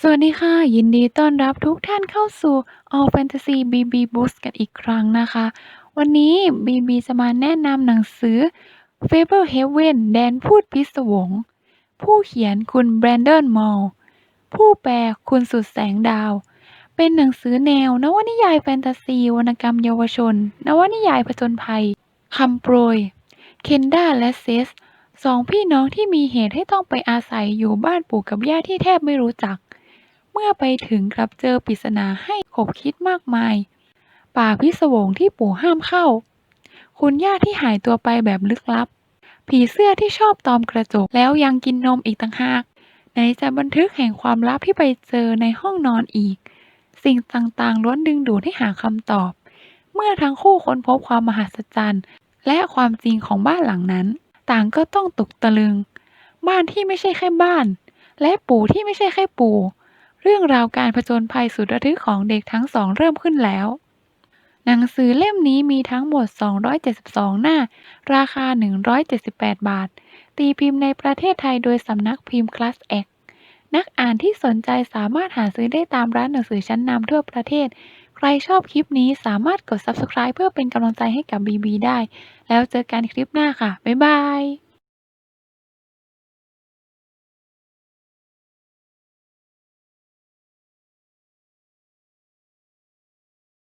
สวัสดีค่ะ ยินดีต้อนรับทุกท่านเข้าสู่ All Fantasy BB Books กันอีกครั้งนะคะ วันนี้ BB จะมาแนะนำหนังสือ Fable Heaven แดนพูดพิศวง ผู้เขียนคุณแบรนดอนมอลผู้แปลคุณสุดแสงดาว เป็นหนังสือแนวนวนิยายแฟนตาซี วรรณกรรมเยาวชน นวนิยายผจญภัยคำโปรย เคนดาและเซสสองพี่น้องที่มีเหตุให้ต้องไปอาศัยอยู่บ้านปู่กับย่าที่แทบไม่รู้จัก เมื่อไปถึงกลับเจอปริศนาให้ขบคิดมากมาย ป่าพิศวงที่ปู่ห้ามเข้า คุณย่าที่หายตัวไปแบบลึกลับ ผีเสื้อที่ชอบตอมกระจกแล้วยังกินนมอีกต่างหากไหนจะบันทึกแห่งความลับที่ไปเจอในห้องนอนอีก สิ่งต่างๆล้วนดึงดูดให้หาคำตอบ เมื่อทั้งคู่ค้นพบความมหัศจรรย์ และความจริงของบ้านหลังนั้น ต่างก็ต้องตกตะลึง บ้านที่ไม่ใช่แค่บ้าน และปู่ที่ไม่ใช่แค่ปู่ เรื่องราวการผจญภัยสุดระทึกของเด็กทั้งสองเริ่มขึ้นแล้ว หนังสือเล่มนี้มีทั้งหมด 272 หน้า ราคา 178 บาท ตีพิมพ์ในประเทศไทยโดยสำนักพิมพ์ Class X นักอ่านที่สนใจสามารถหาซื้อได้ตามร้านหนังสือชั้นนำทั่วประเทศ ใครชอบคลิปนี้สามารถกด Subscribe เพื่อเป็นกำลังใจให้กับ BB ได้ แล้วเจอกันคลิปหน้าค่ะ บ๊ายบาย